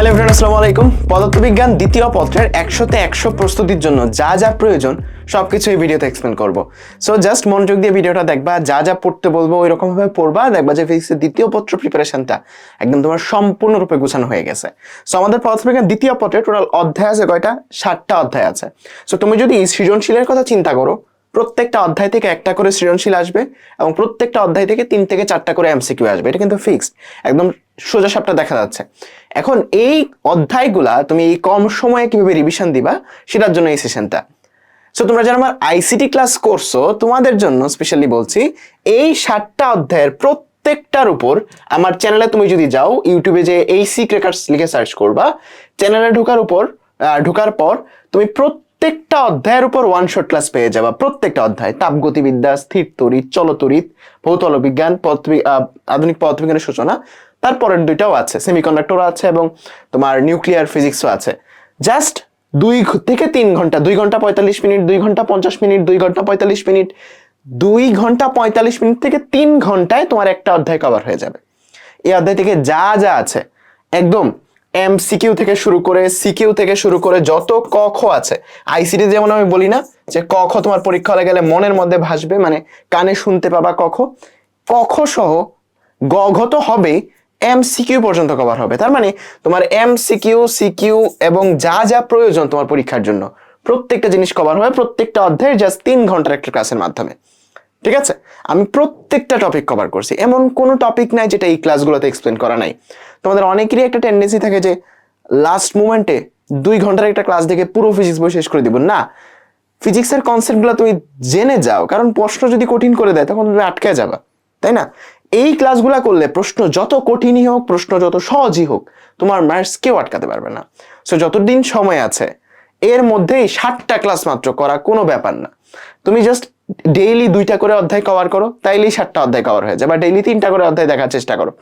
Hello everyone আসসালামু আলাইকুম। পদার্থবিজ্ঞান দ্বিতীয় পত্রের একশোতে একশো প্রস্তুতির জন্য যা যা প্রয়োজন সব কিছু এই ভিডিওতে এক্সপ্লেন করব। সো জাস্ট মনোযোগ দিয়ে ভিডিওটা দেখবা, যা যা পড়তে বলব ওই রকম ভাবে পড়বা, দেখবা যে ফিজিক্সের দ্বিতীয় পত্র প্রিপারেশনটা একদম তোমার সম্পূর্ণরূপে গুছানো হয়ে গেছে। সো আমাদের পদার্থবিজ্ঞান দ্বিতীয় পত্রে টোটাল অধ্যায় আছে কয়টা? ষাটটা অধ্যায় আছে। সো তুমি যদি সৃজনশীলের কথা চিন্তা করো, প্রত্যেকটা অধ্যায় থেকে একটা করে সৃজনশীল আসবে এবং প্রত্যেকটা অধ্যায় থেকে তিন থেকে চারটা করে এমসিকিউ আসবে। এটা কিন্তু ফিক্সড একদম সোজা সাপটা দেখা যাচ্ছে। এখন এই অধ্যায়গুলা তুমি এই কম সময়ে কীভাবে রিভিশন দিবা, সেটার জন্য এই সেশনটা সো তোমরা যারা আমার আইসিটি ক্লাস করছ, তোমাদের জন্য স্পেশালি বলছি, এই সাতটা অধ্যায়ের প্রত্যেকটার উপর আমার চ্যানেলে তুমি যদি যাও ইউটিউবে যে এই সি ক্রেকার্স লিখে সার্চ করবা চ্যানেলে ঢোকার উপর ঢোকার পর তুমি প্রত্যেকটা অধ্যায়ের উপর ওয়ান শট ক্লাস পেয়ে যাবা। প্রত্যেকটা অধ্যায়, তাপগতিবিদ্যা, স্থির তড়িৎ, চলতড়িৎ, ভৌতল বিজ্ঞান আধুনিক পদার্থবিজ্ঞানের সূচনা। তারপরের দুইটাও আছে সেমিকন্ডাক্টর আছে এবং তোমার নিউক্লিয়ার ফিজিক্সও আছে। জাস্ট দুই থেকে তিন ঘণ্টা, দুই ঘণ্টা পঁয়তাল্লিশ মিনিট, দুই ঘণ্টা পঞ্চাশ মিনিট, দুই ঘণ্টা পঁয়তাল্লিশ মিনিট, দুই ঘণ্টা পঁয়তাল্লিশ মিনিট থেকে তিন ঘন্টায় তোমার একটা অধ্যায় কভার হয়ে যাবে। এই অধ্যায় থেকে যা যা আছে, একদম এম সিকিউ থেকে শুরু করে সিকিউ থেকে শুরু করে যত ক, খ আছে আইসিটি যেমন আমি বলি না, যে ক, খ তোমার পরীক্ষা হলে গেলে মনের মধ্যে ভাসবে মানে কানে শুনতে পাবা ক, খ। ক, খ সহ গ, ঘ তো হবে এম সিকিউ পর্যন্ত কভার হবে। তার মানে তোমার এম সিকিউ সিকিউ এবং যা যা প্রয়োজন তোমার পরীক্ষার জন্য, প্রত্যেকটা জিনিস কভার হবে, প্রত্যেকটা অধ্যায়ে জাস্ট তিন ঘণ্টার একটা ক্লাসের মাধ্যমে। ঠিক আছে? আমি প্রত্যেকটা টপিক কভার করছি। এমন কোনো টপিক নাই যেটা এই ক্লাসগুলোতে এক্সপ্লেন করা নাই। তোমাদের অনেকেরই একটা টেন্ডেন্সি থাকে যে লাস্ট মোমেন্টে দুই ঘণ্টার একটা ক্লাস দেখে পুরো ফিজিক্স বই শেষ করে দিব। না ফিজিক্সের কনসেপ্টগুলো তুমি জেনে যাও, কারণ প্রশ্ন যদি কঠিন করে দেয় তখন তুমি আটকে যাবা, তাই না? এই ক্লাসগুলো করলে প্রশ্ন যত কঠিনই হোক, প্রশ্ন যত সহজই হোক, তোমার ম্যাথস কেউ আটকাতে পারবে না। সো যতদিন সময় আছে, এর মধ্যেই ষাটটা ক্লাস মাত্র করা কোনো ব্যাপার না। তুমি জাস্ট ডেইলি দুইটা করে অধ্যায় কভার করো, তাইলেই সাতটা অধ্যায় কভার হয়ে যায় বা ডেইলি তিনটা করে অধ্যায় দেখার চেষ্টা করো।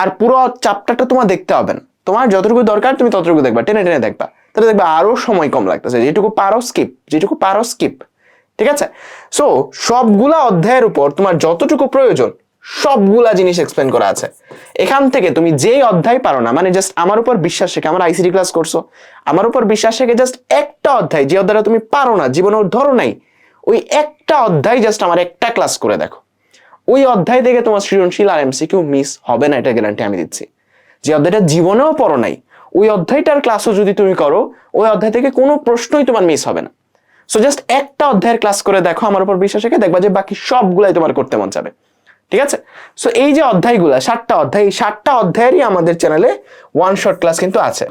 আর পুরো চ্যাপ্টারটা তোমার দেখতে হবে না। তোমার যতটুকু দরকার তুমি ততটুকু দেখবা, টেনে টেনে দেখবা। তাহলে দেখবা আরও সময় কম লাগতেছে, যেটুকু পারো স্কিপ যেটুকু পারো স্কিপ ঠিক আছে? সো সবগুলা অধ্যায়ের উপর তোমার যতটুকু প্রয়োজন, সবগুলা জিনিস এক্সপ্লেন করা আছে। এখান থেকে তুমি যেই অধ্যায় পারো না মানে জাস্ট আমার উপর বিশ্বাস রেখে, আমার আইসিডি ক্লাস করছ, আমার উপর বিশ্বাস রেখে জাস্ট একটা অধ্যায়, যে অধ্যায়টা তুমি পারো না জীবনে ধরো নাই ওই একটা অধ্যায় জাস্ট আমার একটা ক্লাস করে দেখো। ওই অধ্যায় থেকে তোমার সৃজনশীল আর এমসিকিউ মিস হবে না, এটা গ্যারান্টি আমি দিচ্ছি। যে অধ্যায়টা জীবনেও পড়ো নাই, ওই অধ্যায়টার ক্লাসও যদি তুমি করো, ওই অধ্যায় থেকে কোনো প্রশ্নই তোমার মিস হবে না। সো জাস্ট একটা অধ্যায়ের ক্লাস করে দেখো, আমার উপর বিশ্বাস রেখে দেখবা যে বাকি সবগুলাই তোমার করতে মন যাবে ঠিক আছে? সো এই যে অধ্যায়গুলা, সাতটা অধ্যায়, এই ষাটটা অধ্যায়েরই আমাদের চ্যানেলে ওয়ান শর্ট ক্লাস কিন্তু আছে।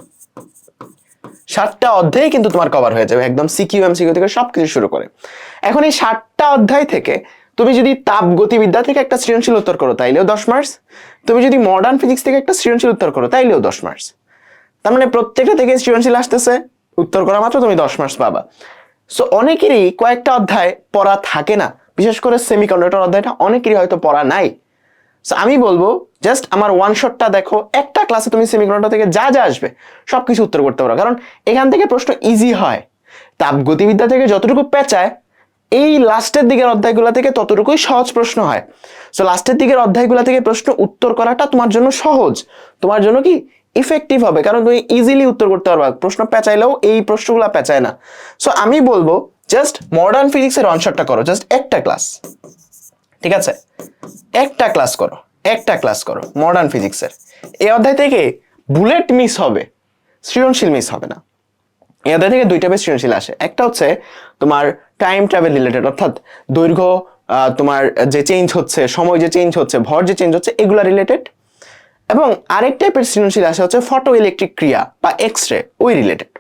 সাতটা অধ্যায় কিন্তু তোমার কভার হয়ে যাবে, একদম সিকিউ এমসিকিউ থেকে সবকিছু শুরু করে। এখন এই সাতটা অধ্যায় থেকে তুমি যদি তাপ গতিবিদ্যা থেকে একটা সৃজনশীল উত্তর করো, তাইলেও দশ মার্কস তুমি যদি মডার্ন ফিজিক্স থেকে একটা সৃজনশীল উত্তর করো, তাইলেও দশ মার্কস তার মানে প্রত্যেকটা থেকে সৃজনশীল আসতেছে, উত্তর করা মাত্র তুমি দশ মার্কস পাবা। সো অনেকেরই কয়েকটা অধ্যায় পড়া থাকে না, বিশেষ করে সেমিকন্ডাক্টর অধ্যায়টা অনেকেরই হয়তো পড়া নাই। So, আমি বলব জাস্ট আমার ওয়ান শটটা দেখো একটা ক্লাসে তুমি সেমিকন্ডাক্টর থেকে যা যা আসবে সব কিছু উত্তর করতে পারো। কারণ এখান থেকে প্রশ্ন ইজি হয়। তাপ গতিবিদ্যা থেকে যতটুকু পেঁচায় এই লাস্টের দিকের অধ্যায়গুলো থেকে ততটুকুই সহজ প্রশ্ন হয়। সো লাস্টের দিকের অধ্যায়গুলো থেকে প্রশ্ন উত্তর করাটা তোমার জন্য সহজ। তোমার জন্য কি ইফেক্টিভ হবে? কারণ তুমি ইজিলি উত্তর করতে পারবা। প্রশ্ন পেঁচাইলেও এই প্রশ্নগুলো পেঁচায় না। সো আমি বলব জাস্ট মডার্ন ফিজিক্সের ওয়ান শটটা করো জাস্ট একটা ক্লাস ঠিক আছে? একটা ক্লাস করো, একটা ক্লাস করো মডার্ন ফিজিক্সের এই অধ্যায় থেকে বুলেট মিস হবে, সৃজনশীল মিস হবে না। এই অধ্যায় থেকে দুই টাইপের সৃজনশীল আসে। একটা হচ্ছে তোমার টাইম ট্রাভেল রিলেটেড অর্থাৎ দৈর্ঘ্য তোমার যে চেঞ্জ হচ্ছে, সময় যে চেঞ্জ হচ্ছে, ভর যে চেঞ্জ হচ্ছে, এগুলা রিলেটেড এবং আরেক টাইপের সৃজনশীল আসে হচ্ছে ফটো ইলেকট্রিক ক্রিয়া বা এক্স রে ওই রিলেটেড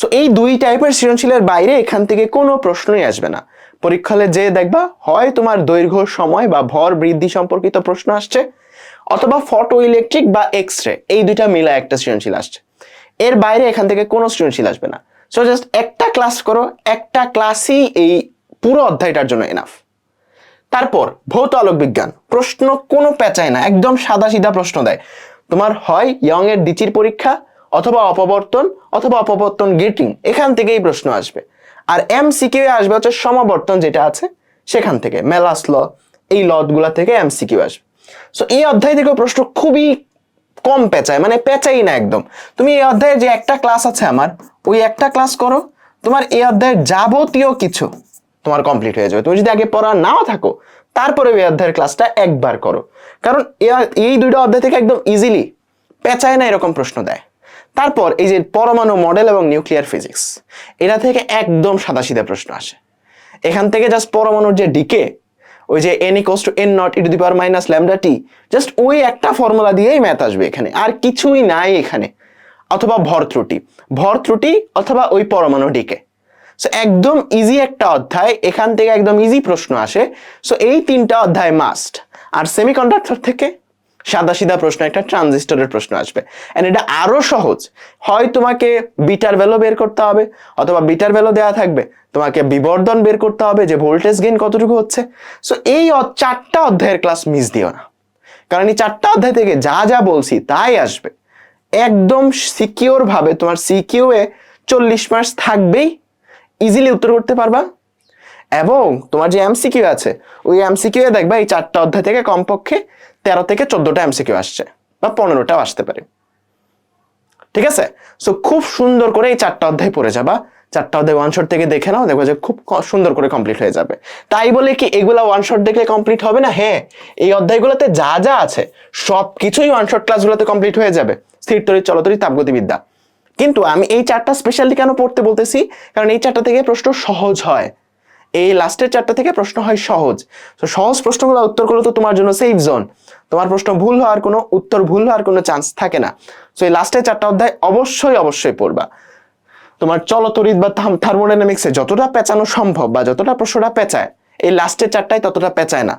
সো এই দুই টাইপের সৃজনশীলের বাইরে এখান থেকে কোনো প্রশ্নই আসবে না। পরীক্ষা হলে যে দেখবা, হয় তোমার দৈর্ঘ্য, সময় বা ভর বৃদ্ধি সম্পর্কিত প্রশ্ন আসছে, অথবা ফটো ইলেকট্রিক বা এক্স রে এই দুইটা মিলা একটা সৃজনশীল আসছে। এর বাইরে এখান থেকে কোনো সৃজনশীল আসবে না। সো জাস্ট একটা ক্লাস করো, একটা ক্লাসই এই পুরো অধ্যায়টার জন্য এনাফ তারপর, ভৌত আলোক বিজ্ঞান প্রশ্ন কোনো পেঁচায় না, একদম সাদা সিধা প্রশ্ন দেয়। তোমার হয় ইয়ং এর দিচির পরীক্ষা, অথবা অপবর্তন অথবা অপবর্তন গেটিং এখান থেকেই প্রশ্ন আসবে। আর এম সিকিউ আসবে হচ্ছে সমাবর্তন যেটা আছে সেখান থেকে মেলাস ল এই লতগুলা থেকে এম সিকিউ আসবে। সো এই অধ্যায় থেকে প্রশ্ন খুবই কম পেঁচায় মানে পেঁচাই না একদম। তুমি এই অধ্যায়ে যে একটা ক্লাস আছে আমার, ওই একটা ক্লাস করো, তোমার এই অধ্যায়ের যাবতীয় কিছু তোমার কমপ্লিট হয়ে যাবে। তুমি যদি আগে পড়া নাও থাকো তারপরে এই অধ্যায়ের ক্লাসটা একবার করো। কারণ এই দুইটা অধ্যায় থেকে একদম ইজিলি পেঁচায় না এরকম প্রশ্ন দেয়। তারপর এই যে পরমাণু মডেল এবং নিউক্লিয়ার ফিজিক্স এটা থেকে একদম সাদাসিধা প্রশ্ন আসে। এখান থেকে জাস্ট পরমাণুর যে ডিকে ওই যে N equals to N naught e to the power minus lambda t just ওই একটা ফর্মুলা দিয়েই ম্যাথ আসবে এখানে, আর কিছুই নাই এখানে। অথবা ভর ত্রুটি ভর ত্রুটি অথবা ওই পরমাণু ডিকে সো একদম ইজি একটা অধ্যায়, এখান থেকে একদম ইজি প্রশ্ন আসে। সো এই তিনটা অধ্যায় মাস্ট আর সেমিকন্ডাক্টর থেকে সাদা সিধা প্রশ্ন, একটা ট্রানজিস্টরের প্রশ্ন আসবে। এন্ড এটা আরও সহজ। হয় তোমাকে বিটার ভ্যালু বের করতে হবে, অথবা বিটার ভ্যালু দেওয়া থাকবে, তোমাকে বিবর্ধন বের করতে হবে যে ভোল্টেজ গেইন কতটুকু হচ্ছে। সো এই চারটা অধ্যায়ের ক্লাস মিস দিও না। কারণ এই চারটা অধ্যায় থেকে যা যা বলছি তাই আসবে। একদম সিকিওর ভাবে তোমার সিকিউ এ চল্লিশ মার্কস থাকবেই। ইজিলি উত্তর করতে পারবা। এবং তোমার যে এমসিকিউ আছে, ওই এমসিকিউ এ দেখবা এই চারটা অধ্যায় থেকে কমপক্ষে তেরো থেকে চোদ্দটা এমসিকিউ আসছে, বা পনেরোটাও আসতে পারে। ঠিক আছে? সো খুব সুন্দর করে এই চারটা অধ্যায় পড়ে যাবা। চারটা অধ্যায় ওয়ান শট থেকে দেখে নাও দেখো যে খুব সুন্দর করে কমপ্লিট হয়ে যাবে। তাই বলে কি এগুলা ওয়ান শট দেখলে কমপ্লিট হবে না? হ্যাঁ এই অধ্যায়গুলোতে যা যা আছে সব কিছুই ওয়ান শট ক্লাসগুলোতে কমপ্লিট হয়ে যাবে। স্থির তরি চলতরি তাপগতিবিদ্যা। কিন্তু আমি এই চারটা স্পেশালি কেন পড়তে বলতেছি? কারণ এই চারটা থেকে প্রশ্ন সহজ হয়। এই লাস্টের চারটা থেকে প্রশ্ন হয় সহজ। তো সহজ প্রশ্নগুলো উত্তর করলে তো তোমার জন্য সেফ জোন তোমার প্রশ্ন ভুল হওয়ার কোনো উত্তর, ভুল হওয়ার কোনো চান্স থাকে না। তো এই লাস্টের চারটা অধ্যায় অবশ্যই অবশ্যই পড়বা। তোমার চলতরিৎ বা থার্মোডাইনামিক্সে যতটা পেঁচানো সম্ভব বা যতটা প্রশ্নটা পেঁচায়, এই লাস্টের চারটায় ততটা পেঁচায় না।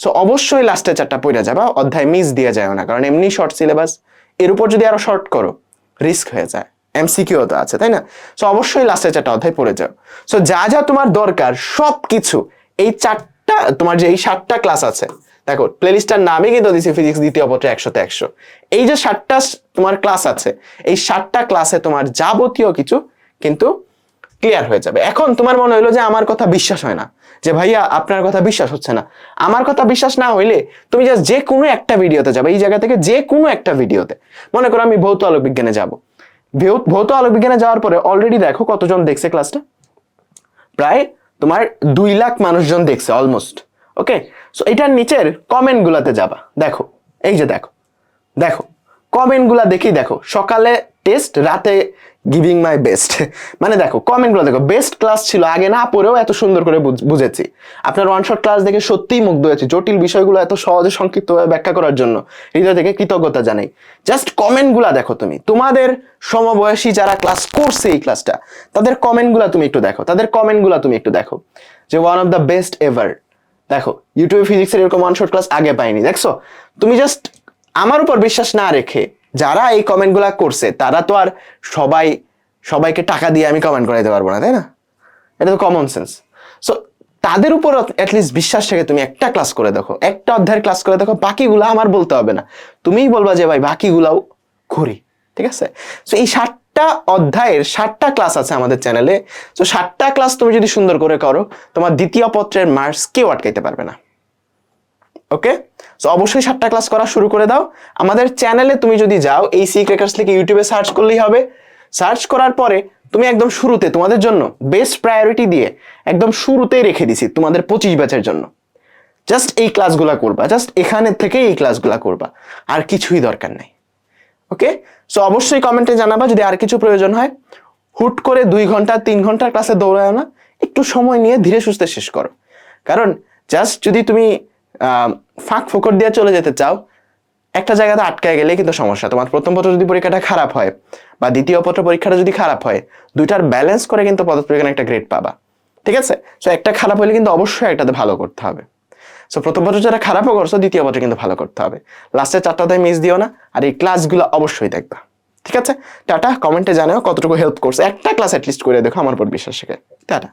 সো অবশ্যই লাস্টের চারটা পড়ে যাবা, অধ্যায় মিস দিয়ে যায় না। কারণ এমনি শর্ট সিলেবাস এর উপর যদি আরও শর্ট করো রিস্ক হয়ে যায়। এমসিকিউ তো আছে, তাই না? সো অবশ্যই লাস্টের চারটা অধ্যায় পড়ে যাও। সো যা যা তোমার দরকার সব কিছু এই চারটা, তোমার যে এই সাতটা ক্লাস আছে, দেখো প্লেলিস্টটার নামই কিন্তু দিছি ফিজিক্স দ্বিতীয় পত্রে একশোতে একশো। এই যে সাতটা তোমার ক্লাস আছে, এই সাতটা ক্লাসে তোমার যাবতীয় কিছু কিন্তু ক্লিয়ার হয়ে যাবে। এখন তোমার মনে হইল যে আমার কথা বিশ্বাস হয় না, যে ভাইয়া, আপনার কথা বিশ্বাস হচ্ছে না। আমার কথা বিশ্বাস না হইলে তুমি যে কোনো একটা ভিডিওতে যাবে, এই জায়গা থেকে যে কোনো একটা ভিডিওতে মনে করো আমি ভৌত আলোক বিজ্ঞানে যাব। ভৌত আলোক বিজ্ঞানে যাওয়ার পরে অলরেডি দেখো কতজন দেখছে ক্লাসটা প্রায় তোমার দুই লাখ মানুষজন দেখছে অলমোস্ট ওকে সো এটার নিচের কমেন্ট গুলাতে যাবা। দেখো, এই যে দেখো দেখো। কমেন্টগুলা দেখি দেখো সকালে টেস্ট রাতে গিভিং মাই বেস্ট মানে দেখো কমেন্টগুলো দেখো বেস্ট ক্লাস ছিল, আগে না পড়েও এত সুন্দর করে বুঝ- বুঝেছি। আপনার ওয়ান শট ক্লাস দেখে সত্যিই মুগ্ধ হয়েছে, জটিল বিষয়গুলো এত সহজে সংক্ষিপ্তভাবে ব্যাখ্যা করার জন্য। হৃদয় থেকে কৃতজ্ঞতা জানাই। জাস্ট কমেন্টগুলা দেখো তুমি, তোমাদের সমবয়সী যারা ক্লাস করছে এই ক্লাসটা তাদের কমেন্টগুলা তুমি একটু দেখো, তাদের কমেন্টগুলা তুমি একটু দেখো। যে one of the best ever দেখো ইউটিউবে ফিজিক্সের এরকম ওয়ান শট ক্লাস আগে পাইনি, দেখছ? তুমি জাস্ট আমার উপর বিশ্বাস না রেখে যারা এই কমেন্টগুলা করছে, তারা তো আর সবাই, সবাইকে টাকা দিয়ে আমি কমেন্ট করাইতে পারব না, তাই না? এটা তো কমন সেন্স সো তাদের উপর অ্যাটলিস্ট বিশ্বাস থেকে তুমি একটা ক্লাস করে দেখো, একটা অধ্যায়ের ক্লাস করে দেখো, বাকিগুলো আমার বলতে হবে না। তুমিই বলবা যে, ভাই, বাকিগুলাও করি। ঠিক আছে? সো এই ষাটটা অধ্যায়ের ষাটটা ক্লাস আছে আমাদের চ্যানেলে তো ষাটটা ক্লাস তুমি যদি সুন্দর করে করো, তোমার দ্বিতীয় পত্রের মার্কস কেউ আটকাইতে পারবে না। ওকে সো অবশ্যই সাতটা ক্লাস করা শুরু করে দাও। আমাদের চ্যানেলে তুমি যদি যাও, এই সি ক্রেকার্স লিখে ইউটিউবে সার্চ করলেই হবে। সার্চ করার পরে তুমি একদম শুরুতে তোমাদের জন্য বেস্ট প্রায়োরিটি দিয়ে একদম শুরুতেই রেখে দিছি তোমাদের পঁচিশ ব্যাচের জন্য। জাস্ট এই ক্লাসগুলা করবা জাস্ট এখানের থেকে এই ক্লাসগুলা করবা। আর কিছুই দরকার নেই। ওকে সো অবশ্যই কমেন্টে জানাবা যদি আর কিছু প্রয়োজন হয়। হুট করে দুই ঘণ্টা, তিন ঘণ্টার ক্লাসে দৌড়ায় না। একটু সময় নিয়ে ধীরে সুস্থে শেষ করো। কারণ জাস্ট যদি তুমি ফাঁক ফোকর দিয়ে চলে যেতে চাও, একটা জায়গাতে আটকায় গেলে কিন্তু সমস্যা। তোমার প্রথম পত্র যদি পরীক্ষাটা খারাপ হয় বা দ্বিতীয় পত্র পরীক্ষাটা যদি খারাপ হয়, দুইটার ব্যালেন্স করে কিন্তু পদার্থবিজ্ঞানে একটা গ্রেড পাবা। ঠিক আছে? সো একটা খারাপ হলে কিন্তু অবশ্যই একটাতে ভালো করতে হবে। সো প্রথম বছর যারা খারাপও করছ, দ্বিতীয় বছর কিন্তু ভালো করতে হবে। লাস্টে চারটাতে মিস দিও না, আর এই ক্লাসগুলো অবশ্যই দেখবা। ঠিক আছে? টাটা কমেন্টে জানাও কতটুকু হেল্প করছে। একটা ক্লাস অ্যাটলিস্ট করে দেখো, আমার উপর বিশ্বাস শেখে টাটা।